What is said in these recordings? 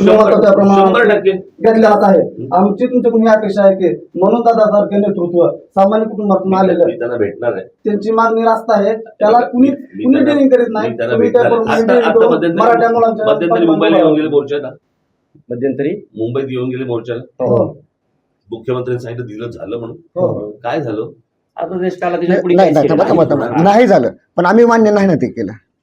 शंभर टक्के. घेतलेलाच आहे आमची तुमच्याकडून ही अपेक्षा आहे की म्हणून दादासारखे नेतृत्व सामान्य कुटुंबातून आलेलं त्यांना भेटणार आहे. त्यांची मागणी रास्त आहे. त्याला कुणी कुणी डेअरिंग करीत नाही. मराठा मुलांच्या मुंबईला येऊन गेले मोर्चाला. मध्यंतरी? मुंबईत येऊन गेले मोर्चाला. हो. मुख्यमंत्र्यांनी सांगितलं दिलं झालं म्हणून. हो. काय झालं? आता देश काला नाही झालं. पण आम्ही मान्य नाही ना ते केलं.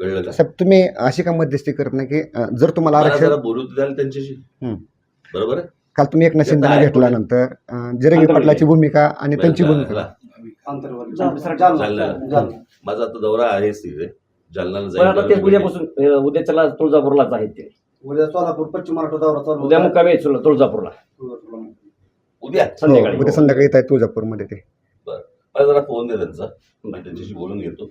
कळलं. का साहेब तुम्ही अशी का मध्यस्थी करत नाही की अं, जर तुम्हाला मला आरक्षण जरा बोलू द्याल त्यांच्याशी. हम्म. बरोबर आहे? काल तुम्ही एकनाथ ते शिंदेना तर घेतल्यानंतर अं, जिरंगी पाटलाची भूमिका आणि त्यांची भूमिका. जालना. जालना. जालना. माझा आता दौरा आहेच तिथे जालनाला पण आता ते जाईल उद्यापासून अं, उद्याच्याला तुळजापूरलाच आहेत ते. उद्या सोलापूर पश्चिम महाराष्ट्र दौरा चालू उद्या होता. मुक्कामी आहेत तुळ- तुळजापूरला. उद्या? हो, संध्याकाळी उद्या संध्याकाळी येत आहे तुळजापूरमध्ये ते. मला जरा फोन दे त्यांचा. मी त्यांच्याशी बोलून घेतो.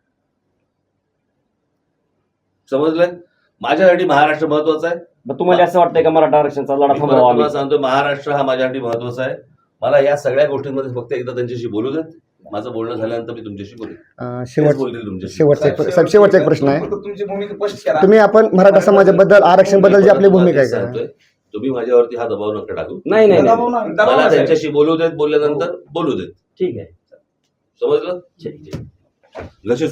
समजलं? माझ्यासाठी महाराष्ट्र महत्त्वाचा आहे. मग तुम्हाला असं वाटतंय का मराठा आरक्षणचा लढा मी परत थांबवा तुम्हाला सांगतो महाराष्ट्र हा माझ्यासाठी महत्त्वाचा आहे. मला या सगळ्या गोष्टींमध्ये फक्त एकदा त्यांच्याशी बोलू देत. माझं बोलणं झाल्यानंतर मी तुमच्याशी बोलेन. अं, तेच शेवट बोलतील तुमच्याशी. शेवटचा एक साहेब शेवटचा एक प्रश्न आहे. तुमची भूमिका स्पष्ट करा. तुम्ही आपण मराठा समाजाबद्दल आरक्षणबद्दल जी आपली मी भूमिका आहे का सांगतोय. तुम्ही माझ्यावरती हा दबाव नका टाकू. नाही नाही नाही. दबाव नाही, दबाव मला नाही. त्यांच्याशी बोलू देत बोलल्यानंतर बोलू देत. ठीक आहे. समजलं? ठीक आहे. लक्ष